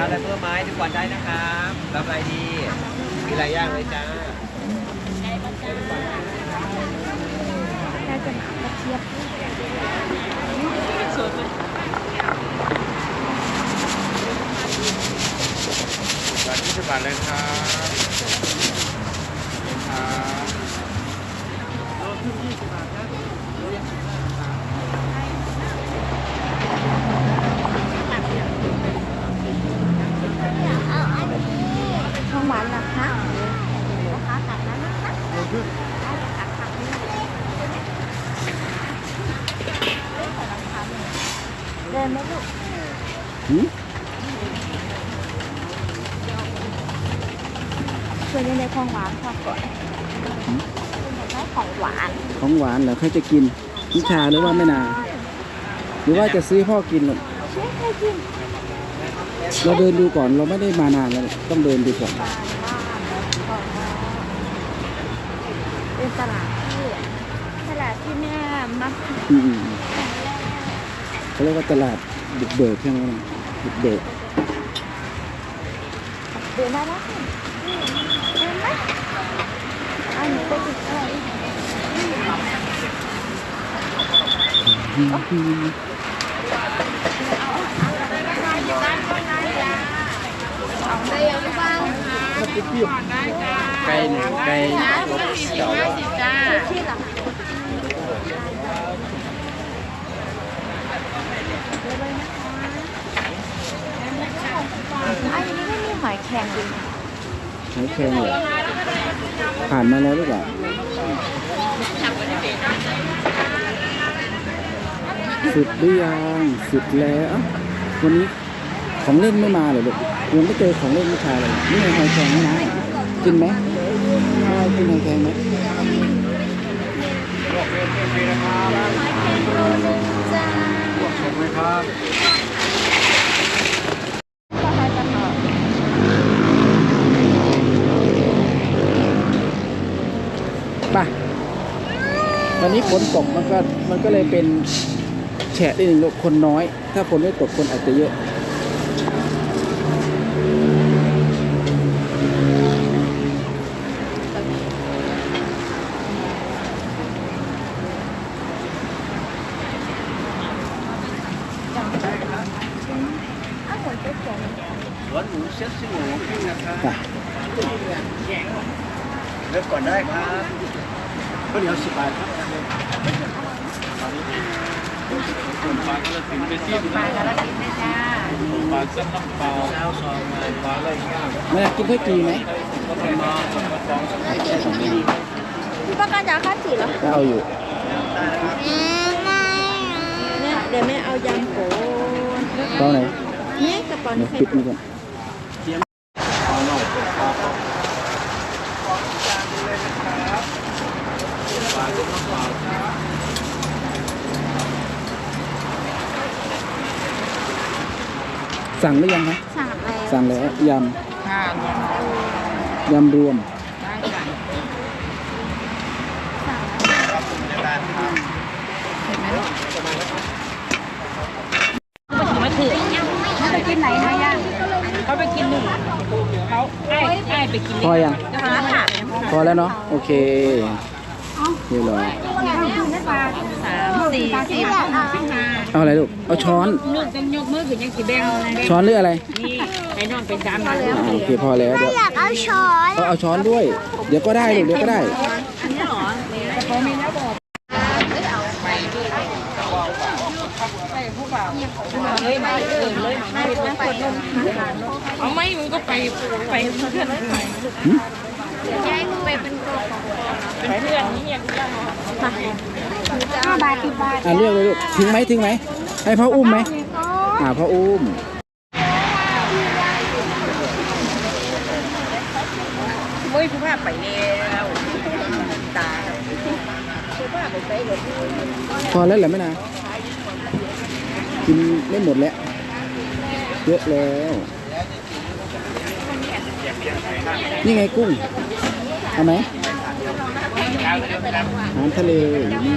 ทานอะไรเพิ่มไหมทุกวันได้นะครับรับอะไรดี มีอะไรย่างเลยจ้าน่าจะหนากระเทียมบาทยี่สิบบาทเลยครับครับเอาอันนี้ของหวานนะคะนะคะตัดนั้นนะคะได้ตัดผักนี่เดินไหมลูก หืม ช่วยในของหวานพอก่อนคุณอยากได้ของหวาน ของหวานเหรอใครจะกินนิชาหรือว่าแม่นา หรือว่าจะซื้อพ่อกินหรอกช่วยใครกินเราเดินดูก่อนเราไม่ได้มานานแล้วต้องเดินดูก่อนบานบ้านของเป็นตลาดที่ตลาดที่แม่มักอืมเขาเรียกว่าตลาดบุกเบิกใช่ไหมนะบุกเบิกเดินได้แล้วค่ะเดินไหม อันนี้ก็ติดอะไรอืมได้ยังบ้างไก่หนึ่งไก่ที่หลังอันนี้ไม่มีหอยแครงจ ริงหอยแครงเหรอผ่านมาแล้วหรือเปล่าสุดหรือยังสุดแล้ววันนี้ของเล่นไม่มาเหรอลูกยังไม่เจอของเล่นไม่ชาเลยนี่ไงหอยแครงนี่นะกินไหมข้าวกินหอยแครงไหมจ้าเห็นไหมครับ ก็ให้ตลอด ป่ะวันนี้ฝนตกมันก็มันก็เลยเป็นแฉะนิดนึงลูกคนน้อย ถ้าฝนไม่ตกคนอาจจะเยอะอ้าวหวยจะสวยหวานหมูเซ็ตซี่หมูปิ้งนะครับป่ะเลือกก่อนได้ครับ ข้าวเหนียวสิบบาทครับปลากระถิ่นไปที่ปลากระถิ่นนะจ้าปลาซับน้ำปลาเช้าซองมาปลาอะไรเงี้ยแม่กินข้าวจีไหมมาพี่ป้ากันจะข้าวจีเหรอเอาอยู่เดี๋ยวแม่เอายำโกนตอนไหนนี่ยกระป๋องเดี๋ยวไข่ปิดนี่ก่อน สั่งหรือยังคะสั่งแล้วสั่งแล้วยำยำรวมสั่งไปกินไหนนะย่าเขาไปกินหนึ่งเขาไอ้ไอ้ไปกินพอยัง นะคะค่ะพอแล้วเนาะโอเค เรียบร้อยสามสี่สิบห้าเอาอะไรลูก เอาช้อนลูกต้องยกมือขึ้นยังสีแบงแบงช้อนหรืออะไรนี่ให้น้องเป็นสามมาอ่าโอเคพอแล้วเดี๋ยวอยากเอาช้อนเอาเอาช้อนด้วย เดี๋ยวก็ได้ลูกเดี๋ยวก็ได้ อันนี้เหรอแต่เขามีแล้วบอกเลยมาเออเลยมาเห็นนะคนนมเอาไม่มึงก็ไปไปเพื่อนไป ห้าบาทสิบบาทอ่าเลือกเลยลูกทิ้งไหมทิ้งไหมให้พ่ออุ้มไหมอ่าพ่ออุ้มมุ้ยผู้ภาพไปแล้วตาผู้ภาพไปใส่รถพอแล้วเหรอแม่นากินไม่หมดแล้วเยอะแล้วนี่ไงกุ้งเอาไหม อาหารทะเลอยู่นี่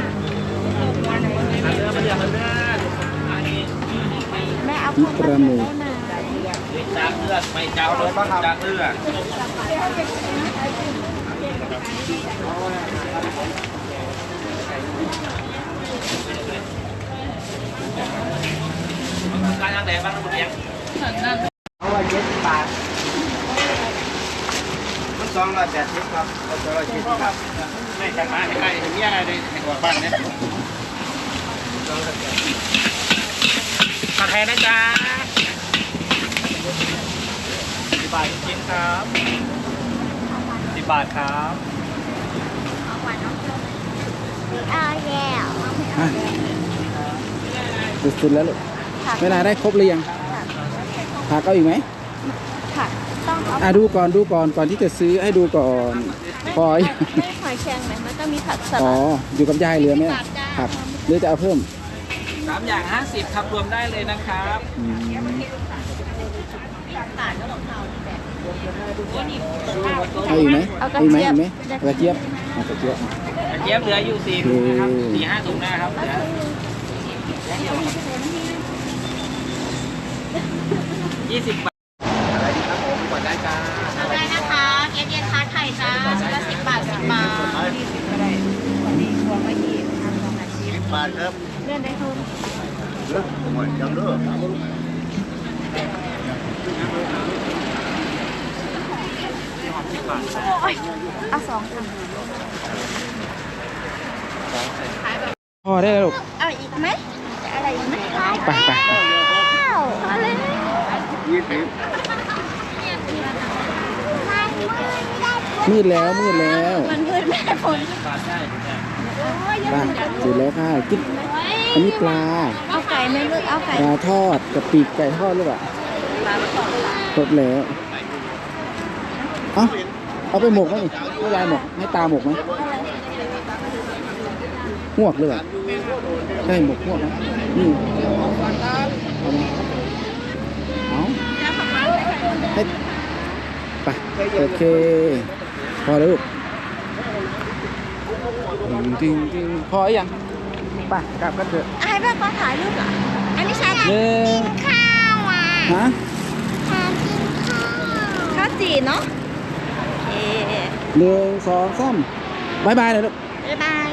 แม่เอานี่ปลาหมึกมาลือดไม่เจ้าเลยจากเลือดการทางไหนบ้างคุณเลี้ยงเอาไว้เจ็ดบาท สองร้อยแปดสิบครับสองร้อยเจ็ดสิบครับไม่จังมาให้ใครเห็นยังไงในในหัวบ้านเนี่ยผัดไทยนะจ๊ะสิบบาทกินครับสิบบาทครับเอาแล้วอะสุดๆแล้วลูกเวลาได้ครบหรือยังผักเอาอีกไหมค่ะ ต้องเอาอะดูก่อนดูก่อนก่อนที่จะซื้อให้ดูก่อนพอไม่ไม่หอยแครงไหมมันต้องมีผักสอ๋อลัดอยู่กับยายเหลือไหมล่ะผักหรือจะเอาเพิ่มสามอย่างห้าสิบครับรวมได้เลยนะครับอืมเอาอีกไหมเอาอีกไหมเอาอีกไหมกระเจี๊ยบเอากระเจี๊ยบ กระเจี๊ยบเหลืออยู่สี่ถุงนะครับสี่ห้าถุงนะครับเหลือยี่สิบบาทอะไรดีครับผมกดได้จ้า เอาได้นะคะเย็นเย็นๆทาไข่จ้าชุดละสิบบาทสิบบาท บาทครับเลื่อนได้ทุนหมดยังด้วยเอาสองค่ะพอได้แล้วลูกเอาอีกไหมจะอะไรอีกไหมไปไปเอาเลยมืดแล้วมืดแล้ว มันมืดแม่ฝน บาทได้ไปเสร็จแล้วค่ะกินอันนี้ปลาเอาไก่ไหมลูกเอาไก่ปลาทอดกับปีกไก่ทอดหรือเปล่าครบแล้วเอาเอาไปหมกไหมนี่ให้ยายหมกให้ตาหมกไหมหวกหรือเปล่าใช่หมกหวกนะนี่เอาไหมเอาให้ไปโอเคพอแล้วลูก จริงจริงพออยังไปกลับกันเถอะให้เพื่อนก็ถ่ายรูปเหรออันนี้ใช่ไหมหนึ่งข้าวอะฮะข้าวกินข้าวข้าวจีเนาะโอเคหนึ่งสองสามบายบายเลยลูกบายบาย